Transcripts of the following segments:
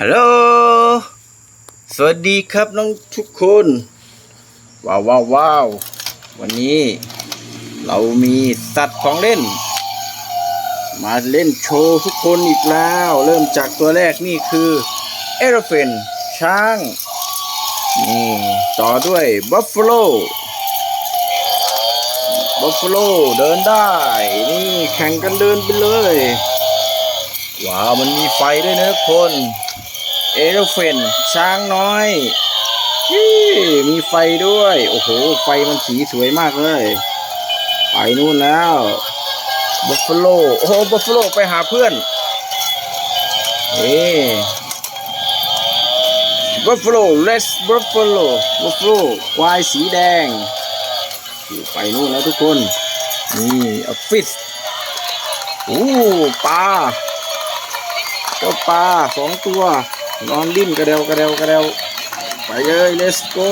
ฮัลโหล สวัสดีครับน้องทุกคน ว้าวว้าวว้าววันนี้เรามีสัตว์ของเล่น มาเล่นโชว์ทุกคนอีกแล้ว เริ่มจากตัวแรกนี่คือเอรเฟนช้าง นี่ต่อด้วยบัฟฟ l o บัฟฟ l o เดินได้ นี่แข่งกันเดินไปเลย ว้าว มันมีไฟด้วยนะทุกคน เอรเฟนช้างน้อยมีไฟด้วย โอ้โห ไฟมันสีสวยมากเลย ไปนู่นแล้วบัฟฟ l o โอ้โหบัฟฟ l o ไปหาเพื่อนเอ๊บัฟฟ l o let's buffalo buffalo ควายสีแดงไปนู่นแล้วทุกคนนี่ออฟฟิศโอ้ปลาเจ้าปลาสองตัว นอนดิ้นกระเดวกระเดวกระเดวไปเลย let's go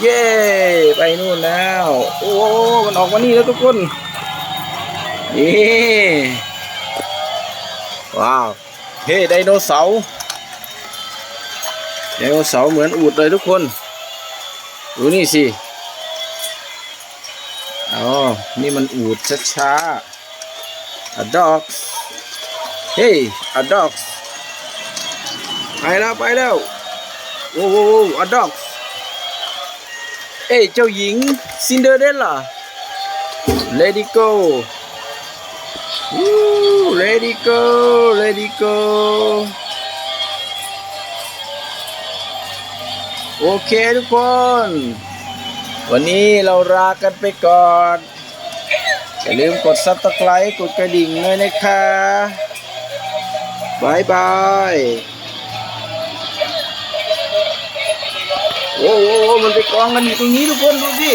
เย้ไปนู่นแล้ว โอ้มันออกมานี่แล้วทุกคนนี่ว้าวเฮ้ไดโนเสาร์ไดโนเสาร์เหมือนอูดเลยทุกคนดูนี่สิอ๋อนี่มันอูดช้าๆ a dog เฮ้ a dog ไปแล้วไปแล้วโอ้โห a dog เอ้ยเจ้าหญิงซินเดอเรลล่า Let it go วู้ Let it go Let it go โอเคทุกคน วันนี้เราลากันไปก่อน อย่าลืมกดซับสไครต์กดกระดิ่งด้วยนะคะบายบาย มันไปกองกันอยู่ตรงนี้ทุกคนดูสิ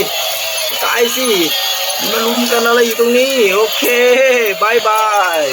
ตายสิมันมาลุมกันอะไรอยู่ตรงนี้ โอเคบายบาย